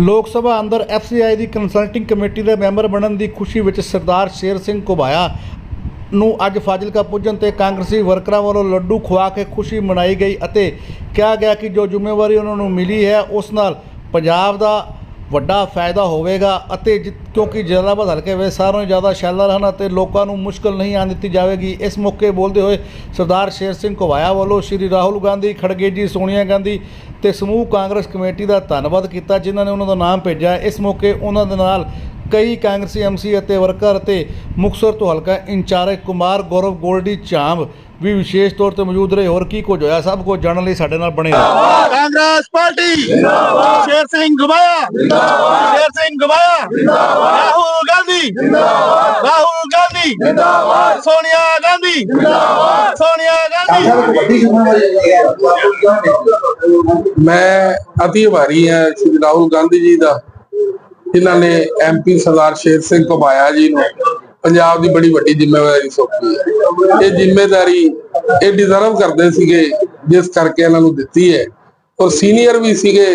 ਲੋਕ ਸਭਾ ਅੰਦਰ ਐਫਸੀਆਈ ਦੀ ਕੰਸਲਟਿੰਗ ਕਮੇਟੀ ਦੇ ਮੈਂਬਰ ਬਣਨ ਦੀ ਖੁਸ਼ੀ ਵਿੱਚ ਸਰਦਾਰ ਸ਼ੇਰ ਸਿੰਘ ਘੁਬਾਇਆ। ਨੂੰ ਅੱਜ ਫਾਜ਼ਿਲਕਾ ਪੁੱਜਣ ਤੇ ਕਾਂਗਰਸੀ ਵਰਕਰਾਂ ਵੱਲੋਂ ਲੱਡੂ ਖਵਾ ਕੇ ਖੁਸ਼ੀ ਮਨਾਈ ਗਈ ਅਤੇ ਕਿਹਾ ਗਿਆ ਕਿ ਜੋ ਜ਼ਿੰਮੇਵਾਰੀ ਉਹਨਾਂ ਨੂੰ ਮਿਲੀ ਹੈ, ਉਸ ਨਾਲ ਪੰਜਾਬ ਦਾ ਵੱਡਾ ਫਾਇਦਾ ਹੋਵੇਗਾ ਅਤੇ ਜਿ- ਕਿਉਂਕਿ ਜਲਾਲਾਬਾਦ ਹਲਕੇ ਵਿੱਚ ਸਾਰਿਆਂ ਨਾਲੋਂ ਜ਼ਿਆਦਾ ਸ਼ੈਲਰ ਹਨ ਅਤੇ ਲੋਕਾਂ ਨੂੰ ਮੁਸ਼ਕਲ ਨਹੀਂ ਆਉਣ ਦਿੱਤੀ ਜਾਵੇਗੀ। ਇਸ ਮੌਕੇ ਬੋਲਦੇ ਹੋਏ ਸਰਦਾਰ ਸ਼ੇਰ ਸਿੰਘ ਘੁਬਾਇਆ ਵੱਲੋਂ ਸ਼੍ਰੀ ਰਾਹੁਲ ਗਾਂਧੀ, ਖੜਗੇ ਜੀ, ਸੋਨੀਆ ਗਾਂਧੀ ਤੇ ਸਮੂਹ ਕਾਂਗਰਸ ਕਮੇਟੀ ਦਾ ਧੰਨਵਾਦ ਕੀਤਾ, ਜਿਨ੍ਹਾਂ ਨੇ ਉਹਨਾਂ ਦਾ ਨਾਮ ਭੇਜਿਆ। ਇਸ ਮੌਕੇ ਉਹਨਾਂ ਦੇ ਨਾਲ ਕਈ ਕਾਂਗਰਸੀ ਐਮਸੀ ਅਤੇ ਵਰਕਰ ਅਤੇ ਮੁਕਤਸਰ ਤੋਂ ਹਲਕਾ ਇੰਚਾਰਜ ਕੁਮਾਰ ਗੌਰਵ ਗੋਲਡੀ ਚਾਂਬ ਵੀ ਵਿਸ਼ੇਸ਼ ਤੌਰ ਤੇ ਮੌਜੂਦ ਰਹੇ। ਹੋਰ ਕੀ ਕੁਝ ਹੋਇਆ? ਸਭ ਕੁਝ ਜਾਣਨ ਲਈ ਸਾਡੇ ਨਾਲ ਬਣੇ ਰਹੋ। ਕਾਂਗਰਸ ਪਾਰਟੀ। ਜਿੰਦਾਬਾਦ ਸ਼ੇਰ ਸਿੰਘ ਗਵਾਇਆ ਜਿੰਦਾਬਾਦ ਸ਼ੇਰ ਸਿੰਘ ਗਵਾਇਆ ਜਿੰਦਾਬਾਦ ਰਾਹੁਲ ਗਾਂਧੀ। ਜਿੰਦਾਬਾਦ ਰਾਹੁਲ ਗਾਂਧੀ। ਜਿੰਦਾਬਾਦ ਸੋਨੀਆ ਗਾਂਧੀ। ਜਿੰਦਾਬਾਦ ਸੋਨੀਆ ਗਾਂਧੀ। ਮੈਂ ਅਤੀ ਆਭਾਰੀ ਹਾਂ ਸ਼੍ਰੀ ਰਾਹੁਲ ਗਾਂਧੀ ਜੀ ਦਾ। ਜਿਨ੍ਹਾਂ ਨੇ ਐਮਪੀ ਸਰਦਾਰ ਸ਼ੇਰ ਸਿੰਘ ਘੁਬਾਇਆ ਜੀ ਨੂੰ, ਪੰਜਾਬ ਦੀ ਬੜੀ ਵੱਡੀ ਜ਼ਿੰਮੇਵਾਰੀ ਸੌਂਪੀ ਹੈ। ਇਹ ਜ਼ਿੰਮੇਵਾਰੀ ਇਹ ਡਿਜ਼ਰਵ ਕਰਦੇ ਸੀਗੇ, ਜਿਸ ਕਰਕੇ ਇਹਨਾਂ ਨੂੰ ਦਿੱਤੀ ਹੈ। ਔਰ ਸੀਨੀਅਰ ਵੀ ਸੀਗੇ,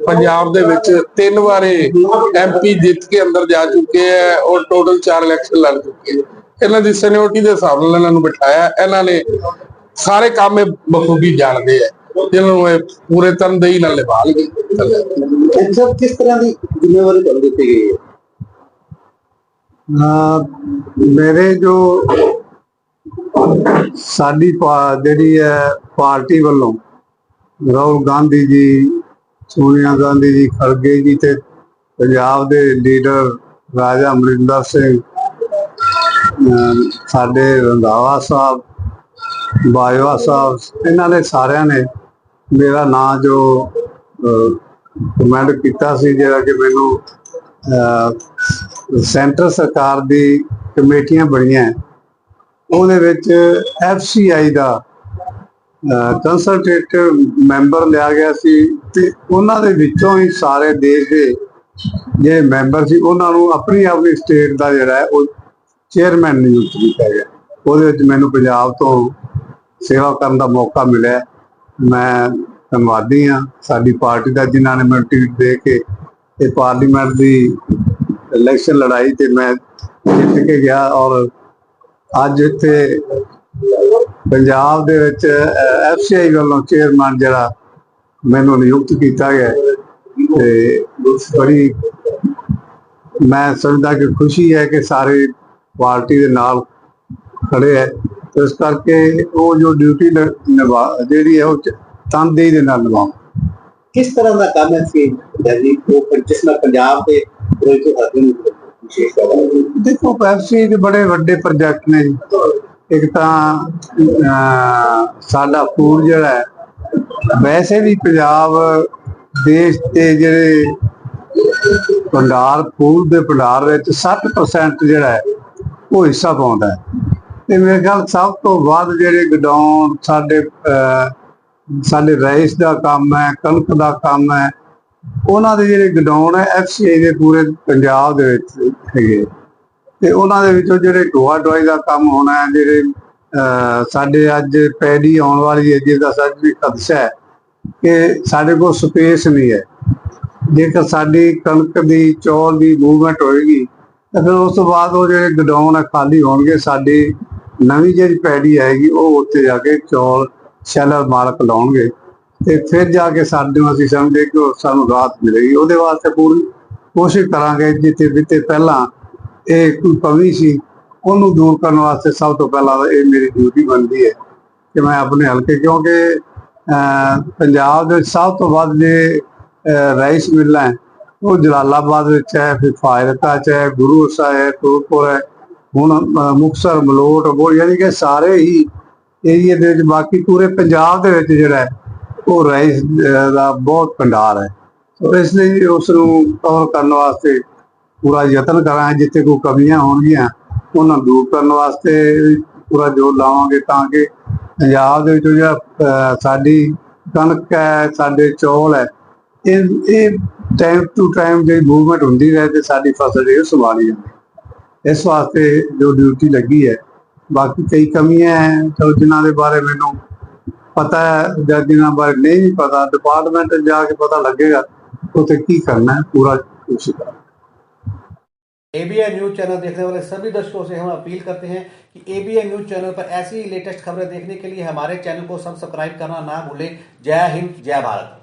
ਪੰਜਾਬ ਦੇ ਵਿੱਚ ਤਿੰਨ ਵਾਰੇ ਐਮਪੀ ਜਿੱਤ ਕੇ ਅੰਦਰ ਜਾ ਚੁੱਕੇ ਹੈ ਔਰ ਟੋਟਲ 4 ਇਲੈਕਸ਼ਨ ਲੜ ਚੁੱਕੇ ਇਹਨਾਂ ਦੀ ਸੀਨੀਅਰਿਟੀ ਦੇ ਹਿਸਾਬ ਨਾਲ ਇਹਨਾਂ ਨੂੰ ਬਿਠਾਇਆ। ਇਹਨਾਂ ਨੇ ਸਾਰੇ ਕੰਮ ਇਹ ਬਖੂਬੀ ਜਾਣਦੇ ਆ ਜਿਹਨਾਂ ਨੂੰ ਇਹ ਪੂਰੇ ਤਨਦੇਹੀ ਨਾਲ ਨਿਭਾਣਗੇ ਇਹ ਸਭ ਕਿਸ ਤਰ੍ਹਾਂ ਦੀ ਜ਼ਿੰਮੇਵਾਰੀ ਤੁਹਾਨੂੰ ਦਿੱਤੀ ਗਈ ਹੈ? ਮੇਰੇ ਜੋ ਸਾਡੀ ਜਿਹੜੀ ਹੈ ਪਾਰਟੀ ਵੱਲੋਂ ਰਾਹੁਲ ਗਾਂਧੀ ਜੀ ਸੋਨੀਆ ਗਾਂਧੀ ਜੀ ਖੜਗੇ ਜੀ ਤੇ ਪੰਜਾਬ ਦੇ ਲੀਡਰ ਰਾਜਾ ਅਮਰਿੰਦਰ ਸਿੰਘ ਸਾਡੇ ਰੰਧਾਵਾ ਸਾਹਿਬ ਬਾਜਵਾ ਸਾਹਿਬ ਇਹਨਾਂ ਨੇ ਸਾਰਿਆਂ ਨੇ ਮੇਰਾ ਨਾਂ ਜੋ ਕਮੈਂਡ ਕੀਤਾ ਸੀ ਜਿਹੜਾ ਕਿ ਮੈਨੂੰ ਸੈਂਟਰ ਸਰਕਾਰ ਦੀ ਕਮੇਟੀਆਂ ਬਣੀਆਂ ਉਹਦੇ ਵਿੱਚ ਐਫਸੀਆਈ ਦਾ ਕੰਸਲਟੇਟਿਵ ਮੈਂਬਰ ਲਿਆ ਗਿਆ ਸੀ ਤੇ ਉਹਨਾਂ ਦੇ ਵਿੱਚੋਂ ਹੀ ਸਾਰੇ ਦੇਸ਼ ਦੇ ਜਿਹੜੇ ਮੈਂਬਰ ਸੀ, ਉਹਨਾਂ ਨੂੰ ਆਪਣੀ ਆਪਣੀ ਸਟੇਟ ਦਾ ਜਿਹੜਾ ਹੈ, ਉਹ ਚੇਅਰਮੈਨ ਨਿਯੁਕਤ ਕੀਤਾ ਗਿਆ। ਉਹਦੇ ਵਿੱਚ ਮੈਨੂੰ ਪੰਜਾਬ ਤੋਂ ਸੇਵਾ ਕਰਨ ਦਾ ਮੌਕਾ ਮਿਲਿਆ। ਮੈਂ ਧੰਨਵਾਦੀ ਹਾਂ। ਸਾਡੀ ਪਾਰਟੀ ਦਾ ਜਿਨ੍ਹਾਂ ਨੇ ਮੈਨੂੰ ਟਿਕਟ ਦੇ ਕੇ ਇਹ ਪਾਰਲੀਮੈਂਟ ਦੀ ਇਲੈਕਸ਼ਨ ਲੜਾਈ ਤੇ ਮੈਂ ਜਿੱਤ ਕੇ ਗਿਆ ਔਰ ਅੱਜ ਇੱਥੇ ਪੰਜਾਬ ਦੇ ਵਿੱਚ ਐਫਸੀਆਈ ਵੱਲੋਂ ਚੇਅਰਮੈਨ ਜਿਹੜਾ ਮੈਨੂੰ ਨਿਯੁਕਤ ਕੀਤਾ ਗਿਆ ਤੇ ਬੜੀ ਮੈਂ ਸਮਝਦਾ ਕਿ ਖੁਸ਼ੀ ਹੈ ਕਿ ਸਾਰੇ ਪਾਰਟੀ ਦੇ ਨਾਲ ਖੜੇ ਹੈ। ਇਸ ਕਰਕੇ ਉਹ ਜੋ ਡਿਊਟੀ ਨਿਭਾ ਜਿਹੜੀ ਹੈ ਉਹ ਤਨਦੇਹੀ ਦੇ ਨਾਲ ਨਿਭਾਉਂ ਕਿਸ ਤਰ੍ਹਾਂ ਦਾ ਕੰਮ ਹੈ ਸੀ ਜੀ ਉਹ ਜਿਸ ਨਾਲ ਪੰਜਾਬ ਦੇ ਰੋਜ਼ ਹੱਥ ਨੂੰ ਵਿਸ਼ੇਸ਼ ਦੇਖੋ ਪੈਪਸੀ ਦੇ ਬੜੇ ਵੱਡੇ ਪ੍ਰੋਜੈਕਟ ਨੇ ਜੀ। ਇੱਕ ਤਾਂ ਸਾਡਾ ਫੂਡ ਜਿਹੜਾ ਹੈ ਵੈਸੇ ਵੀ ਪੰਜਾਬ ਦੇਸ਼ ਦੇ ਜਿਹੜੇ ਭੰਡਾਰ ਫੂਡ ਦੇ ਭੰਡਾਰ ਵਿੱਚ 60% ਜਿਹੜਾ ਹੈ ਉਹ ਹਿੱਸਾ ਪਾਉਂਦਾ ਹੈ। ਤੇ ਮੇਰੇ ਖਿਆਲ ਸਭ ਤੋਂ ਵੱਧ ਜਿਹੜੇ ਗਡਾਉਣ ਸਾਡੇ ਸਾਡੇ ਰਾਈਸ ਦਾ ਕੰਮ ਹੈ, ਕਣਕ ਦਾ ਕੰਮ ਹੈ, ਉਹਨਾਂ ਦੇ ਜਿਹੜੇ ਗਡਾਊਨ ਹੈ ਐਫਸੀਆਈ ਦੇ ਪੂਰੇ ਪੰਜਾਬ ਦੇ ਵਿੱਚ ਹੈਗੇ। ਤੇ ਉਹਨਾਂ ਦੇ ਵਿੱਚੋਂ ਜਿਹੜੇ ਢੋਆ ਢੋਆਈ ਦਾ ਕੰਮ ਹੋਣਾ ਹੈ, ਜਿਹੜੇ ਸਾਡੇ ਅੱਜ ਪੈਡੀ ਆਉਣ ਵਾਲੀ ਹੈ, ਜਿਹਦਾ ਸੱਚ ਵੀ ਖਦਸ਼ਾ ਹੈ, ਕਿ ਸਾਡੇ ਕੋਲ ਸਪੇਸ ਨਹੀਂ ਹੈ। ਜੇਕਰ ਸਾਡੀ ਕਣਕ ਦੀ, ਚੌਲ ਦੀ ਮੂਵਮੈਂਟ ਹੋਏਗੀ, ਤਾਂ ਫਿਰ ਉਸ ਤੋਂ ਬਾਅਦ ਉਹ ਜਿਹੜੇ ਗਡਾਊਨ ਹੈ, ਖਾਲੀ ਹੋਣਗੇ, ਸਾਡੀ ਨਵੀਂ ਜਿਹੜੀ ਪੈਡੀ ਆਏਗੀ ਉਹ ਉੱਥੇ ਜਾ ਕੇ ਚੌਲ ਸ਼ੈਲਰ ਮਾਲਕ ਲਾਉਣਗੇ ਤੇ ਫਿਰ ਜਾ ਕੇ ਸਾਡੇ ਨੂੰ ਅਸੀਂ ਸਮਝਦੇ ਕਿ ਸਾਨੂੰ ਰਾਹਤ ਮਿਲੇਗੀ। ਉਹਦੇ ਵਾਸਤੇ ਪੂਰੀ ਕੋਸ਼ਿਸ਼ ਕਰਾਂਗੇ ਜਿੱਥੇ ਜਿੱਥੇ ਪਹਿਲਾਂ ਇਹ ਕੋਈ ਕਮੀ ਸੀ ਉਹਨੂੰ ਦੂਰ ਕਰਨ ਵਾਸਤੇ ਸਭ ਤੋਂ ਪਹਿਲਾਂ ਤਾਂ ਇਹ ਮੇਰੀ ਡਿਊਟੀ ਬਣਦੀ ਹੈ ਕਿ ਮੈਂ ਆਪਣੇ ਹਲਕੇ ਕਿਉਂਕਿ ਅਹ, ਪੰਜਾਬ ਦੇ ਵਿੱਚ ਸਭ ਤੋਂ ਵੱਧ ਜੇ ਰਾਈਸ ਮਿਲਾਂ ਹੈ ਉਹ ਜਲਾਲਾਬਾਦ ਵਿੱਚ ਹੈ ਫਿਰ ਫਾਜ਼ਿਲਕਾ ਚ ਹੈ ਗੁਰੂ ਸਾਹਿਬ ਫਿਰੋਜ਼ਪੁਰ ਹੈ ਹੁਣ ਅਹ, ਮੁਕਤਸਰ ਮਲੋਟ ਬੋਲ ਯਾਨੀ ਕਿ ਸਾਰੇ ਹੀ ਏਰੀਏ ਦੇ ਵਿੱਚ ਬਾਕੀ ਪੂਰੇ ਪੰਜਾਬ ਦੇ ਵਿੱਚ ਜਿਹੜਾ ਉਹ ਰਾਈਸ ਦਾ ਬਹੁਤ ਭੰਡਾਰ ਹੈ। ਸੋ ਇਸ ਲਈ ਉਸ ਨੂੰ ਕਵਰ ਕਰਨ ਵਾਸਤੇ ਪੂਰਾ ਯਤਨ ਕਰਾਂ ਜਿੱਥੇ ਕੋਈ ਕਮੀਆਂ ਹੋਣਗੀਆਂ ਉਹਨਾਂ ਨੂੰ ਦੂਰ ਕਰਨ ਵਾਸਤੇ ਪੂਰਾ ਜ਼ੋਰ ਲਾਵਾਂਗੇ ਤਾਂ ਕਿ ਪੰਜਾਬ ਦੇ ਵਿੱਚ ਜਿਹੜਾ ਸਾਡੀ ਕਣਕ ਹੈ ਸਾਡੇ ਚੌਲ ਹੈ ਇਹ ਇਹ ਟਾਈਮ ਟੂ ਟਾਈਮ ਜਿਹੜੀ ਮੂਵਮੈਂਟ ਹੁੰਦੀ ਰਹੇ ਤੇ ਸਾਡੀ ਫਸਲ ਇਹ ਸੰਭਾਲੀ ਜਾਂਦੀ ਇਸ ਵਾਸਤੇ ਜੋ ਡਿਊਟੀ ਲੱਗੀ ਹੈ ਬਾਕੀ ਕਈ ਕਮੀਆਂ ਹੈ ਚਲੋ ਜਿਨ੍ਹਾਂ ਦੇ ਬਾਰੇ ਮੈਨੂੰ ਪਤਾ ਹੈ ਜਾਂ ਜਿਨ੍ਹਾਂ ਬਾਰੇ ਨਹੀਂ ਵੀ ਪਤਾ ਡਿਪਾਰਟਮੈਂਟ ਜਾ ਕੇ ਪਤਾ ਲੱਗੇਗਾ ਉੱਥੇ ਕੀ ਕਰਨਾ ਹੈ ਪੂਰਾ ਕੋਸ਼ਿਸ਼ ਕਰਾਂਗੇ एबीएन न्यूज चैनल देखने वाले सभी दर्शकों से हम अपील करते हैं कि एबीएन न्यूज चैनल पर ऐसी ही लेटेस्ट खबरें देखने के लिए हमारे चैनल को सब्सक्राइब करना ना भूलें जय हिंद जय भारत